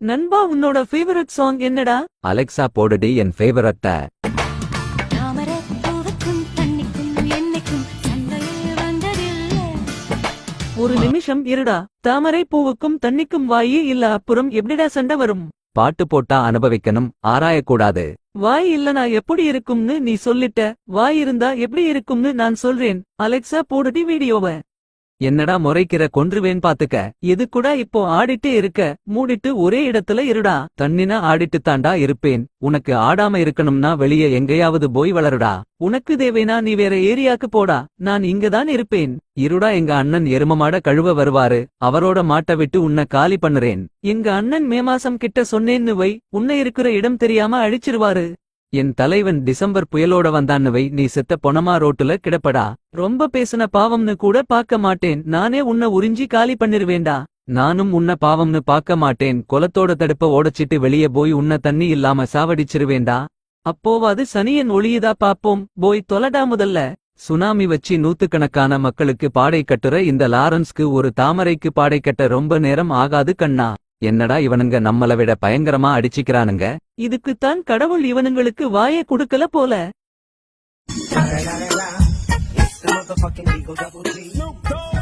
நண்பா உன்னோட favourite song என்னடா? அலெக்சா போடுடி என் ஃபேவரட்ட ஒரு நிமிஷம் இருடா. தாமரை பூவுக்கும் தண்ணிக்கும் வாயே இல்ல அப்புறம் எப்படிடா சண்டை வரும்? பாட்டு போட்டா அனுபவிக்கணும் ஆராயக்கூடாது. வாய் இல்லனா எப்படி இருக்கும்னு நீ சொல்லிட்ட? வாய் இருந்தா எப்படி இருக்கும்னு நான் சொல்றேன். அலெக்சா போடுடி வீடியோவ. என்னடா முறைக்கிற கொன்றுவேன் பாத்துக்க. எது கூட இப்போ ஆடிட்டே இருக்க? மூடிட்டு ஒரே இடத்துல இருடா. தண்ணினா ஆடிட்டு தாண்டா இருப்பேன். உனக்கு ஆடாம இருக்கணும்னா வெளியே எங்கேயாவது போய் வளருடா. உனக்கு தேவைனா நீ வேற ஏரியாக்கு போடா. நான் இங்கதான் இருப்பேன். இருடா எங்க அண்ணன் எருமமாட கழுவ வருவாரு. அவரோட மாட்ட விட்டு உன்னை காலி பண்ணுறேன். எங்க அண்ணன் மே மாசம் கிட்ட சொன்னேன்னு வை. உன்னை இருக்கிற இடம் தெரியாம அழிச்சிருவாரு. என் தலைவன் டிசம்பர் புயலோட வந்தான்னுவை நீ செத்த பொணமா ரோட்டுல கிடப்படா. ரொம்ப பேசுன பாவம்னு கூட பார்க்க மாட்டேன். நானே உன்னை உறிஞ்சி காலி பண்ணிருவேண்டா. நானும் உன்ன பாவம்னு பார்க்க மாட்டேன். குலத்தோட தடுப்ப ஓடச்சிட்டு வெளியே போய் உன்ன தண்ணி இல்லாம சாவடிச்சிருவேண்டா. அப்போவாது சனியன் ஒளியுதா பாப்போம் போய் தொலடா முதல்ல. சுனாமி வச்சு நூத்துக்கணக்கான மக்களுக்கு பாடை கட்டுற இந்த லாரன்ஸ்க்கு ஒரு தாமரைக்கு பாடை கட்ட ரொம்ப நேரம் ஆகாது கண்ணா. என்னடா இவனுங்க நம்மள விட பயங்கரமா அடிச்சிக்கிறானுங்க? இதுக்குத்தான் கடவுள் இவனுங்களுக்கு வாயை குடுக்கல போல. It's the motherfucking Eagle Double G.